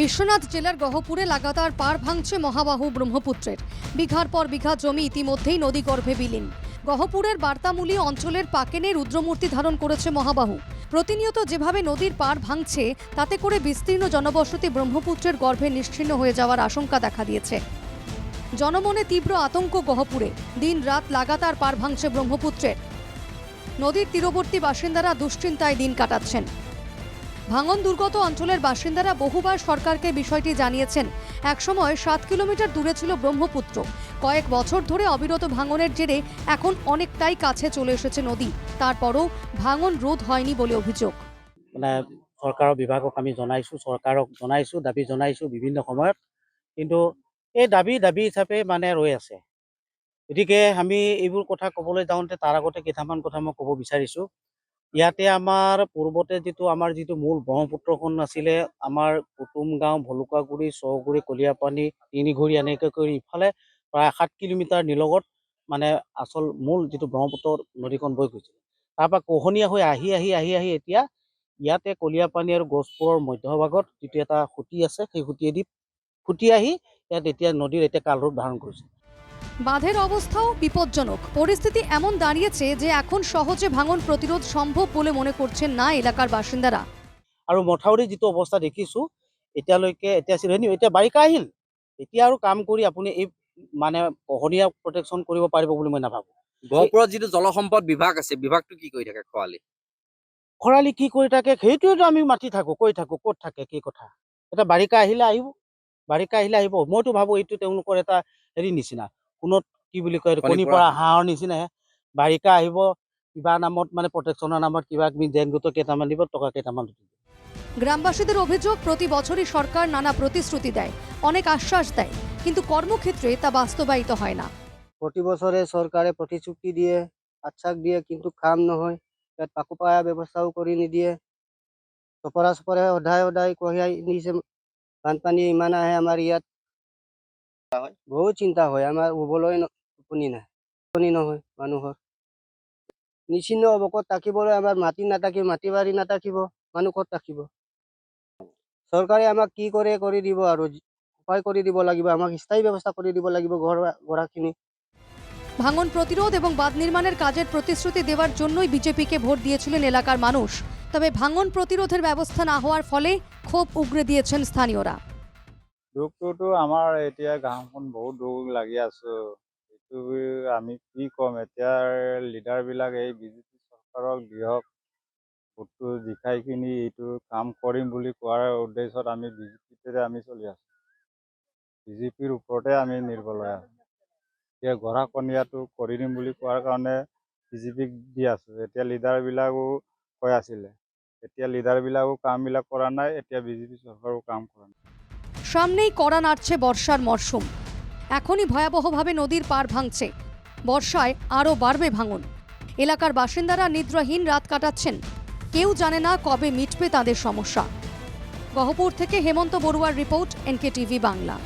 বিশ্বনাথ জেলার গহপুরে লাগাতার পার ভাঙছে মহাবাহু ব্রহ্মপুত্রের। বিঘার পর বিঘা জমি ইতিমধ্যেই নদীগর্ভে বিলীন। গহপুরের বার্তামূলী অঞ্চলের পাকেনে রুদ্রমূর্তি ধারণ করেছে মহাবাহু। প্রতিনিয়ত যেভাবে নদীর পার ভাঙছে, তাতে করে বিস্তীর্ণ জনবসতি ব্রহ্মপুত্রের গর্ভে নিশ্চিহ্ন হয়ে যাওয়ার আশঙ্কা দেখা দিয়েছে। জনমনে তীব্র আতঙ্ক গহপুরে। দিন রাত লাগাতার পার ভাঙছে ব্রহ্মপুত্রের। নদীর তীরবর্তী বাসিন্দারা দুশ্চিন্তায় দিন কাটাচ্ছেন। ভাঙন দুর্গত অঞ্চলের বাসিন্দারা বহুবার সরকারকে বিষয়টি জানিয়েছেন। একসময় সাত কিলোমিটার দূরে ছিল ব্রহ্মপুত্র। কয়েক বছর ধরে অবিরত ভাঙনের জেরে এখন অনেকটাই কাছে চলে এসেছে নদী। তারপরও ভাঙন রোধ হয়নি বলে অভিযোগ। মানে চৰকাৰৰ বিভাগক আমি জনাইছোঁ, চৰকাৰক জনাইছোঁ, দাবি জনাইছোঁ বিভিন্ন সময়ত। কিন্তু এই দাবি দাবি হিচাপে মানে ৰৈ আছে। গতিকে আমি এইবোৰ কথা ক'বলৈ যাওঁতে তাৰ আগতে কেইটামান কথা মই ক'ব বিচাৰিছোঁ। ইয়াতে আমাৰ পূৰ্বতে যিটো, আমাৰ যিটো মূল ব্ৰহ্মপুত্ৰখন আছিলে, আমাৰ কুটুম গাঁও, ভলুকাগুৰি চহগুৰি কলীয়াপানী, তিনিঘৰি এনেকৈ কৰি ইফালে প্ৰায় সাত কিলোমিটাৰ নিলগত মানে আচল মূল যিটো ব্ৰহ্মপুত্ৰ নদীখন বৈ গৈছিল তাৰপৰা কহনীয়া হৈ আহি আহি আহি আহি এতিয়া ইয়াতে কলীয়াপানী আৰু গছপুৰৰ মধ্যভাগত যিটো এটা খুঁটি আছে, সেই খুঁটিয়েদি ফুটি আহি ইয়াত এতিয়া নদীৰ এতিয়া কালৰূপ ধাৰণ কৰিছে। বাঁধের অবস্থাও বিপজ্জনক। পরিস্থিতি এমন দাঁড়িয়েছে যে এখন সহজে ভাঙন প্রতিরোধ সম্ভব বলে মনে করছেন না এলাকার বাসিন্দারা। আৰু মথাউৰি যিটো অৱস্থা দেখিছোঁ এতিয়ালৈকে এতিয়া চিৰনি এতিয়া বাৰিষা আহিল। এতিয়া আৰু কাম কৰি আপুনি এই মানে কহনীয়া প্ৰটেকশ্যন কৰিব পাৰিব বুলি মই নাভাবোঁ। গহপুৰত যিটো জলসম্পদ বিভাগ আছে বিভাগটো কি কৰি থাকে খৰালি? খৰালি কি কৰি থাকে সেইটোৱেতো আমি মাতি থাকোঁ কৈ থাকোঁ ক'ত থাকে কি কথা? এটা বাৰিষা আহিলে আহিব বাৰিষা আহিলে আহিব। মইতো ভাবোঁ এইটো তেওঁলোকৰ এটা হেৰি নিচিনা। সোণত কি বুলি কয় কণী পৰা পৰা হাঁহ। হাঁহৰ নিচিনাহে। বাৰিষা আহিব কিবা নামত মানে প্ৰটেকশ্যনৰ নামত কিবা কিবি জেং গোটৰ কেইটামান দিব টকা কেইটামান দিব। গ্রামবাসীদের অভিযোগ প্রতি বছরই সরকার নানা প্রতিশ্রুতি দেয় অনেক আশ্বাস দেয় কিন্তু কর্মক্ষেত্রে তা বাস্তবায়িত হয় না। প্ৰতি বছৰে চৰকাৰে প্ৰতিশ্ৰুতি দিয়ে আশ্বাস দিয়ে কিন্তু কাম নহয় ইয়াত পাকোপায়া ব্যৱস্থাও কৰি নিদিয়ে। চপৰা চপৰে সদায় সদায় কঢ়িয়াই নিছে বানপানী ইমান আহে আমাৰ ইয়াত। বহুত চিন্তা হয়। আমাৰ শুবলৈ ন- টোপনি নাই। টোপনি নহয় মানুহৰ। নিচিন্ন হ'ব। ক'ত থাকিবলৈ আমাৰ মাটি নাথাকিব মাটি বাৰী নাথাকিব মানুহ ক'ত থাকিব? চৰকাৰে আমাক কি কৰে কৰি দিব আৰু? উপায় কৰি দিব লাগিব। আমাক স্থায়ী ব্যৱস্থা কৰি দিব লাগিব ঘৰ গৰাখিনি ভাঙন প্রতিরোধ এবং বাঁধ নির্মাণের কাজের প্রতিশ্রুতি দেওয়ার জন্যই বিজেপিকে ভোট দিয়েছিলেন এলাকার মানুষ। তবে ভাঙন প্রতিরোধের ব্যবস্থা না হওয়ার ফলে ক্ষোভ উগরে দিয়েছেন স্থানীয়রা। দুখটোতো আমাৰ এতিয়া গাঁওখন বহুত দুখ লাগি আছো। এইটো আমি কি ক'ম? এতিয়া লিডাৰবিলাক এই বিজেপি চৰকাৰক দিয়ক ভোটটো জিকাই কিনি এইটো কাম কৰিম বুলি কোৱাৰ উদ্দেশ্যত আমি বিজেপিতে আমি চলি আছো। বিজেপিৰ ওপৰতে আমি আছো। এতিয়া গৰাখহনীয়াটো কৰি দিম বুলি কোৱাৰ কাৰণে বিজেপিক দি আছো। এতিয়া লিডাৰবিলাকো কৈ আছিলে। এতিয়া লিডাৰবিলাকো কামবিলাক কৰা নাই এতিয়া বিজেপি চৰকাৰো কাম কৰা নাই। সামনেই কড়া নাড়ছে বর্ষার মরশুম। এখনই ভয়াবহভাবে নদীর পার ভাঙছে। বর্ষায় আরও বাড়বে ভাঙন। এলাকার বাসিন্দারা নিদ্রাহীন রাত কাটাচ্ছেন। কেউ জানে না কবে মিটবে তাদের সমস্যা। গহপুর থেকে হেমন্ত বড়ুয়ার রিপোর্ট এনকে টিভি বাংলা।